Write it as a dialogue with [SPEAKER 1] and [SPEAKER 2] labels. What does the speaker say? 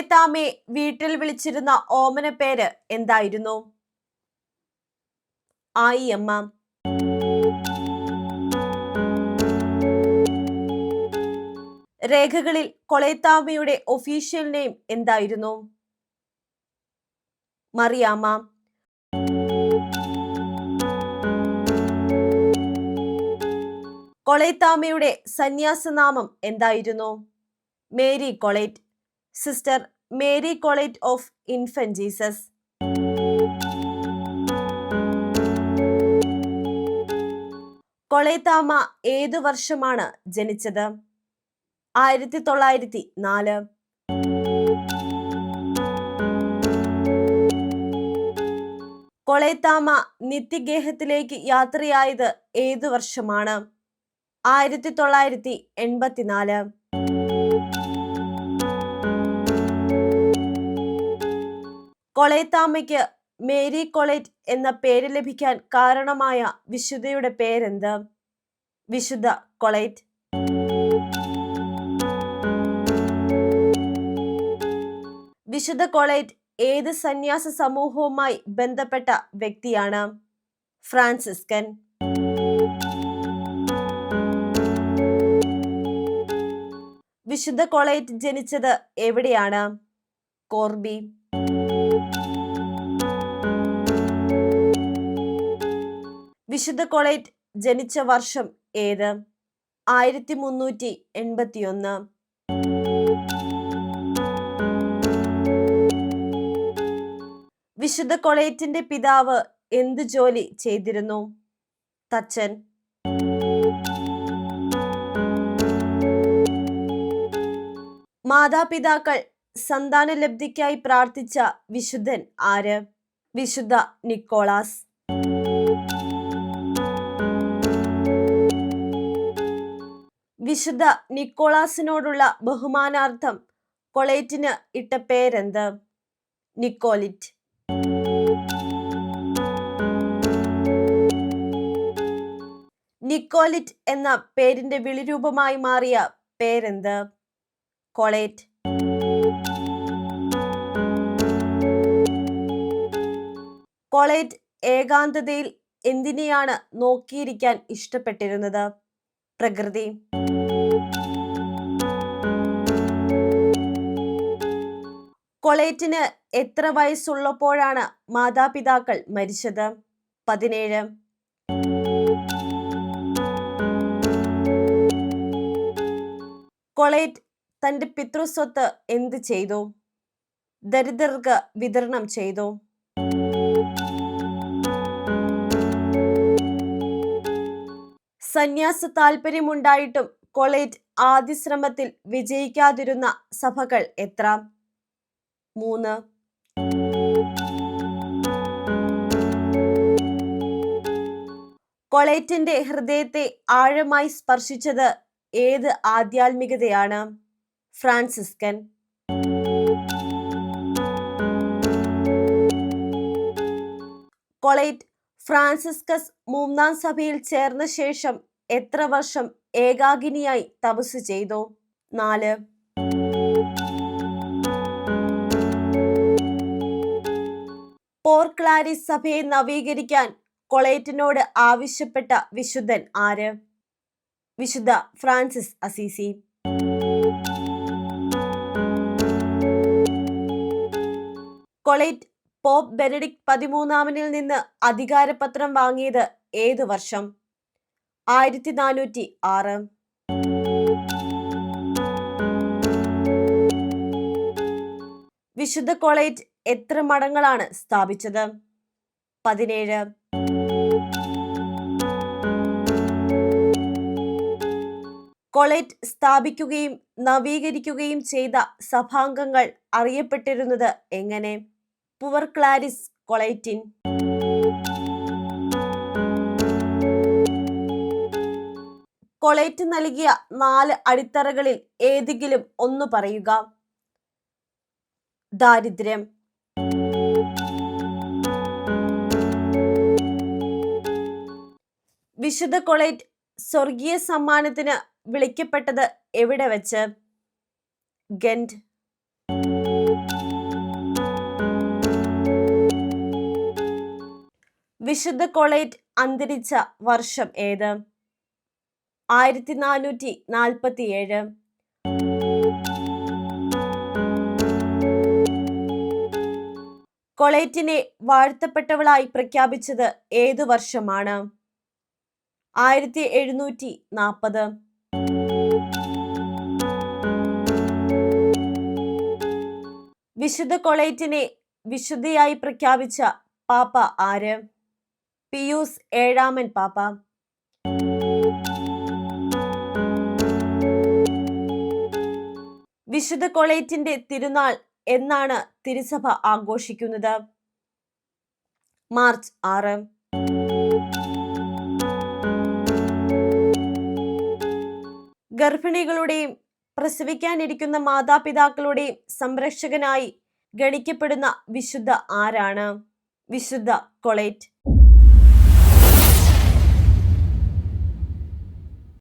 [SPEAKER 1] കൊളേത്താമയെ വീട്ടിൽ വിളിച്ചിരുന്ന ഓമന പേര് എന്തായിരുന്നു? ആയി അമ്മ. രേഖകളിൽ കൊളേത്താമയുടെ ഒഫീഷ്യൽ നെയിം എന്തായിരുന്നു? മറിയാമ കൊളേത്താമയുടെ സന്യാസനാമം എന്തായിരുന്നു? Mary Colette. Sister Mary college of infant Jesus കൊളേത്താമ ഏതു വർഷമാണ് ജനിച്ചത്? ആയിരത്തി തൊള്ളായിരത്തി നാല് കൊളേത്താമ നിത്യഗേഹത്തിലേക്ക് യാത്രയായത് ഏതു വർഷമാണ്? ആയിരത്തി തൊള്ളായിരത്തി എൺപത്തിനാല് കൊളേത്താമയ്ക്ക് മേരി കൊളേറ്റ് എന്ന പേര് ലഭിക്കാൻ കാരണമായ വിശുദ്ധയുടെ പേരെന്ത്? വിശുദ്ധ കൊളേറ്റ്. വിശുദ്ധ കൊളേറ്റ് ഏത് സന്യാസ സമൂഹവുമായി ബന്ധപ്പെട്ട വ്യക്തിയാണ്? ഫ്രാൻസിസ്കൻ. വിശുദ്ധ കൊളേറ്റ് ജനിച്ചത് എവിടെയാണ്? കോർബി. വിശുദ്ധ കൊളേറ്റ് ജനിച്ച വർഷം ഏത്? ആയിരത്തി മുന്നൂറ്റി എൺപത്തിയൊന്ന് വിശുദ്ധ കൊളേറ്റിന്റെ പിതാവ് എന്ത് ജോലി ചെയ്തിരുന്നു? തച്ചൻ. മാതാപിതാക്കൾ സന്താനലബ്ധിക്കായി പ്രാർത്ഥിച്ച വിശുദ്ധൻ ആര്? വിശുദ്ധ നിക്കോളാസ്. വിശുദ്ധ നിക്കോളാസിനോടുള്ള ബഹുമാനാർത്ഥം കൊളേറ്റിന് ഇട്ട പേരെന്ത്? നിക്കോലിറ്റ് നിക്കോലിറ്റ് എന്ന പേരിന്റെ വിളിരൂപമായി മാറിയ പേരെന്ത്? കൊളേറ്റ്. കൊളേറ്റ് ഏകാന്തതയിൽ എന്തിനെയാണ് നോക്കിയിരിക്കാൻ ഇഷ്ടപ്പെട്ടിരുന്നത്? പ്രകൃതി കൊളേറ്റിന് എത്ര വയസ്സുള്ളപ്പോഴാണ് മാതാപിതാക്കൾ മരിച്ചത്? പതിനേഴ്. കൊളേറ്റ് തന്റെ പിതൃസ്വത്ത് എന്ത് ചെയ്തു? ദരിദ്രർക്ക് വിതരണം ചെയ്തു. സന്യാസ താല്പര്യമുണ്ടായിട്ടും കൊളേറ്റ് ആദ്യ ശ്രമത്തിൽ വിജയിക്കാതിരുന്ന സഭകൾ എത്ര? മൂന്ന്. കൊളേറ്റിന്റെ ഹൃദയത്തെ ആഴമായി സ്പർശിച്ചത് ഏത് ആധ്യാത്മികതയാണ്? ഫ്രാൻസിസ്കൻ. കൊളേറ്റ് ഫ്രാൻസിസ്കസ് മൂന്നാം സഭയിൽ ചേർന്ന ശേഷം എത്ര വർഷം ഏകാഗിനിയായി തപസ് ചെയ്തു? നാല്. പോർക്ലാരിസ് സഭയെ നവീകരിക്കാൻ കൊളേറ്റിനോട് ആവശ്യപ്പെട്ട വിശുദ്ധൻ ആര്? വിശുദ്ധ Francis Assisi. Colette Pope Benedict പതിമൂന്നാമനിൽ നിന്ന് അധികാരപത്രം വാങ്ങിയത് ഏതു വർഷം? ആയിരത്തി നാനൂറ്റി ആറ് വിശുദ്ധ കോളേജ് എത്ര മഠങ്ങളാണ് സ്ഥാപിച്ചത്? പതിനേഴ്. കൊളേറ്റ് സ്ഥാപിക്കുകയും നവീകരിക്കുകയും ചെയ്ത സഭാംഗങ്ങൾ അറിയപ്പെട്ടിരുന്നത് എങ്ങനെ? പുവർ ക്ലാരിസ് കൊളൈറ്റിൻ കൊളൈറ്റ് നൽകിയ നാല് അടിത്തറകളിൽ ഏതെങ്കിലും ഒന്ന് പറയുക. ദാരിദ്ര്യം. വിശുദ്ധ കൊളൈറ്റ് സ്വർഗീയ സമ്മാനത്തിന് വിളിക്കപ്പെട്ടത് എവിടെ വെച്ച്? ഗൻഡ്. വിശുദ്ധ കൊളേറ്റ് അന്തരിച്ച വർഷം ഏത്? ആയിരത്തി നാനൂറ്റി നാൽപ്പത്തി ഏഴ് കൊളേറ്റിനെ വാഴ്ത്തപ്പെട്ടവളായി പ്രഖ്യാപിച്ചത് ഏതു വർഷമാണ്? ആയിരത്തി എഴുന്നൂറ്റി നാൽപ്പത് വിശുദ്ധ കൊളേറ്റിനെ വിശുദ്ധിയായി പ്രഖ്യാപിച്ച പാപ്പ ആര്? പിയൂസ് ഏഴാമൻ പാപ്പ വിശുദ്ധ കൊളേറ്റിന്റെ തിരുനാൾ എന്നാണ് തിരുസഭ ആഘോഷിക്കുന്നത്. മാർച്ച് ആറ്. ഗർഭിണികളുടെയും പ്രസവിക്കാനിരിക്കുന്ന മാതാപിതാക്കളുടെയും സംരക്ഷകനായി ഗണിക്കപ്പെടുന്ന വിശുദ്ധ ആരാണ്? വിശുദ്ധ കൊളേറ്റ്.